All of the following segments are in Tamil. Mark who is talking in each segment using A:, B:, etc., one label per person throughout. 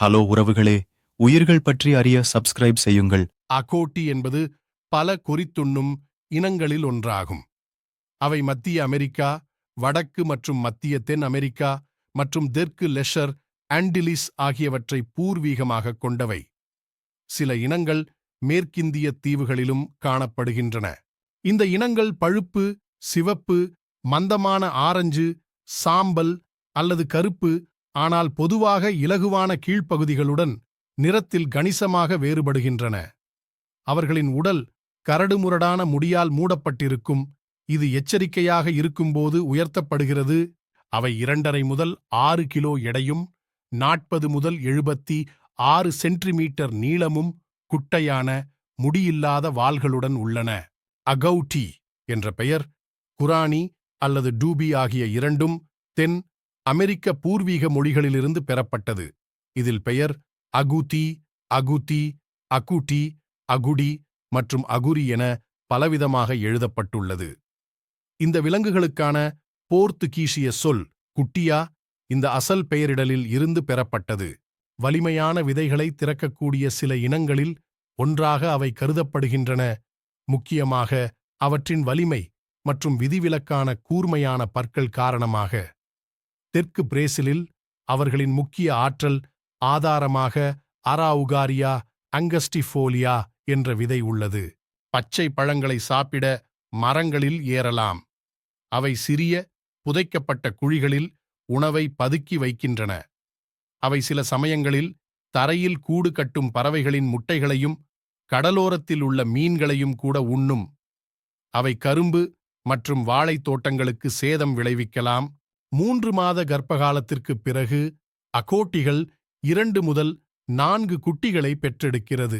A: ஹலோ உறவுகளே உயிர்கள் பற்றி அறிய சப்ஸ்கிரைப் செய்யுங்கள்.
B: அகோட்டி என்பது பல கொறித்துண்ணும் இனங்களில் ஒன்றாகும். அவை மத்திய அமெரிக்கா வடக்கு மற்றும் மத்திய தென் அமெரிக்கா மற்றும் தெற்கு லெஷர் ஆண்டிலிஸ் ஆகியவற்றை பூர்வீகமாகக் கொண்டவை. சில இனங்கள் மேற்கிந்திய தீவுகளிலும் காணப்படுகின்றன. இந்த இனங்கள் பழுப்பு சிவப்பு மந்தமான ஆரஞ்சு சாம்பல் அல்லது கருப்பு ஆனால் பொதுவாக இலகுவான கீழ்ப்பகுதிகளுடன் நிறத்தில் கணிசமாக வேறுபடுகின்றன. அவர்களின் உடல் கரடுமுரடான முடியால் மூடப்பட்டிருக்கும். இது எச்சரிக்கையாக இருக்கும்போது உயர்த்தப்படுகிறது. அவை இரண்டரை முதல் ஆறு கிலோ எடையும் நாற்பது முதல் எழுபத்தி ஆறு சென்டிமீட்டர் நீளமும் குட்டையான முடியில்லாத வாள்களுடன் உள்ளன. அகௌட்டி என்ற பெயர் குரானி அல்லது டூபி ஆகிய இரண்டும் தென் அமெரிக்க பூர்வீக மொழிகளிலிருந்து பெறப்பட்டது. இதில் பெயர் அகுதி அகுதி அகுட்டி அகுடி மற்றும் அகுரி என பலவிதமாக எழுதப்பட்டுள்ளது. இந்த விலங்குகளுக்கான போர்த்துகீசிய சொல் குட்டியா இந்த அசல் பெயரிடலில் இருந்து பெறப்பட்டது. வலிமையான விதைகளை திறக்கக்கூடிய சில இனங்களில் ஒன்றாக அவை கருதப்படுகின்றன. முக்கியமாக அவற்றின் வலிமை மற்றும் விதிவிலக்கான கூர்மையான பற்கள் காரணமாக. தெற்கு பிரேசிலில் அவர்களின் முக்கிய ஆற்றல் ஆதாரமாக அராவுகாரியா அங்கஸ்டிஃபோலியா என்ற விதை உள்ளது. பச்சை பழங்களை சாப்பிட மரங்களில் ஏறலாம். அவை சிறிய புதைக்கப்பட்ட குழிகளில் உணவை பதுக்கி வைக்கின்றன. அவை சில சமயங்களில் தரையில் கூடு கட்டும் பறவைகளின் முட்டைகளையும் கடலோரத்தில் உள்ள மீன்களையும் கூட உண்ணும். அவை கரும்பு மற்றும் வாழைத் தோட்டங்களுக்கு சேதம் விளைவிக்கலாம். மூன்று மாத கர்ப்பகாலத்திற்குப் பிறகு அகோட்டிகள் இரண்டு முதல் நான்கு குட்டிகளை பெற்றெடுக்கிறது.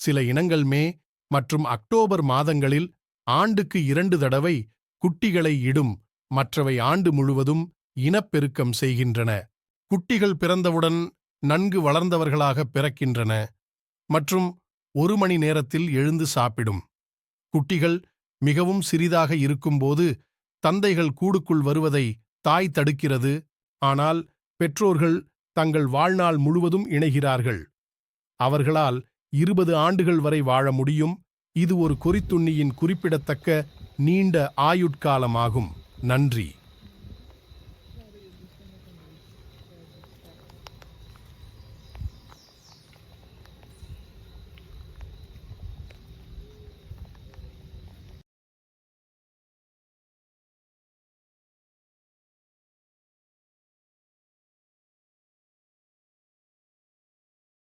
B: சில இனங்கள் மே மற்றும் அக்டோபர் மாதங்களில் ஆண்டுக்கு இரண்டு தடவை குட்டிகளை இடும். மற்றவை ஆண்டு முழுவதும் இனப்பெருக்கம் செய்கின்றன. குட்டிகள் பிறந்தவுடன் நன்கு வளர்ந்தவர்களாக பிறக்கின்றன மற்றும் ஒரு மணி நேரத்தில் எழுந்து சாப்பிடும். குட்டிகள் மிகவும் சிறிதாக இருக்கும்போது தந்தைகள் கூடுக்குள் வருவதை தாய் தடுக்கிறது. ஆனால் பெற்றோர்கள் தங்கள் வாழ்நாள் முழுவதும் இணைகிறார்கள். அவர்களால் இருபது ஆண்டுகள் வரை வாழ முடியும். இது ஒரு கொறித்துண்ணியின் குறிப்பிடத்தக்க நீண்ட ஆயுட்காலமாகும். நன்றி.